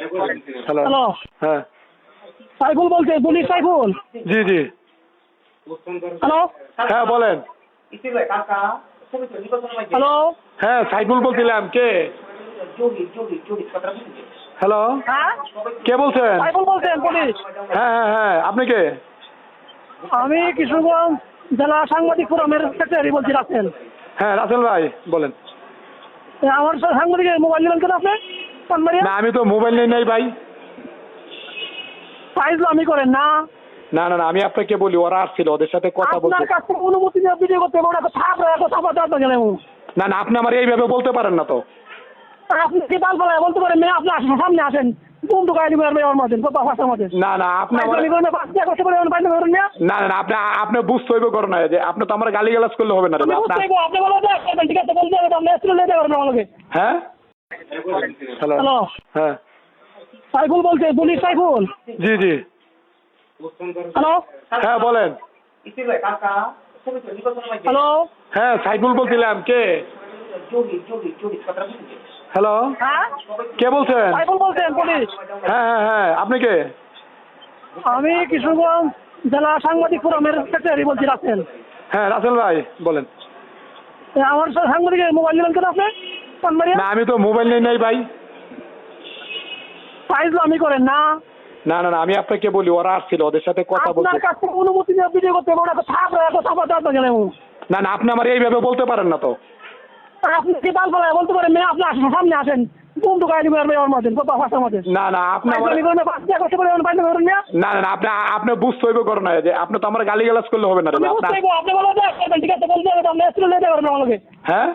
Hello. Hello. হ্যাঁ। সাইফুল বলছে police Saiful. জি জি। Hello. হ্যাঁ বলেন। হ্যালো। হ্যাঁ সাইফুল বলছিলাম কে? হ্যালো। হ্যাঁ। কে বলছেন? সাইফুল বলছেন পুলিশ হ্যাঁ হ্যাঁ হ্যাঁ আপনি কে? আমি কিশোরগঞ্জ জেলা সাংবাদিক ফোরামের সেক্রেটারি বলছি রাখছেন হ্যাঁ রাসেল ভাই বলেন। আমার সাংবাদিকের মোবাইল দিলেন কেন আপনি? না আমি তো মোবাইল নেই নাই ভাই। করেন না। না না না আমি আপনাকে বলি ওরা আসছিল ওদের সাথে কথা বলতে। আপনার কাছ অনুমতি নিয়ে ভিডিও করতে তো থাপ রাখো থাপা না না আপনি আমার এইভাবে বলতে পারেন না তো। আপনি কি বাল ফেলায় বলতে পারেন? মেয়ে আপনি আসেন সামনে আসেন। কোন দোকানে দিবেন ফাঁসার মধ্যে না না আপনি আমার করেন করতে পারেন পাইকারি করেন না। না না না, আপনি আপনি বুঝতে হইবে না যে আপনি তো আমার গালি গালাজ করলে হবে না ভাই, বুঝতে পারব, আপনি বলো ঠিক আছে বলতে হবে আপনি এসে আমাকে। হ্যাঁ? হ্যালো হ্যাঁ। সাইফুল বলছে পুলিশ সাইফুল? জি জি। হ্যালো হ্যাঁ বলেন। হ্যালো হ্যাঁ সাইফুল বলছিলাম কে? হ্যালো হ্যাঁ? কে বলছেন? সাইফুল বলছেন পুলিশ। হ্যাঁ হ্যাঁ হ্যাঁ আপনি কে? আমি কিশোরগঞ্জ জেলা সাংবাদিক ফোরামের সেক্রেটারি বলছি রাখছেন হ্যাঁ রাসেল ভাই বলেন। আমার সাংবাদিকের মোবাইল দিলেন কেন আপনি? না আমি তো মোবাইল নেই নাই ভাই। করেন না। না না না আমি আপনাকে বলি ওরা আসছিল ওদের সাথে কথা বলতে। আপনার কাছ অনুমতি নিয়ে ভিডিও করতে হবে ওটা তো থাপ রাখো থাপা থাপা গেলে না না আপনি আমার এইভাবে বলতে পারেন না তো। আপনি কি বাল ফেলায় বলতে পারেন? মেয়ে আপনি আসেন সামনে আসেন। কোন দোকানে মেয়ে ওর মধ্যে মধ্যে না না আপনি আমার করেন পাঁচ টাকা করতে পারেন না। না না আপনি আপনি বুঝতে হইবে করো না যে আপনি তো আমার গালি গালাজ করলে হবে না রে আমি বুঝতে পারব, আপনি বলো ঠিক আছে বলতে হবে আপনি আমাকে। হ্যাঁ?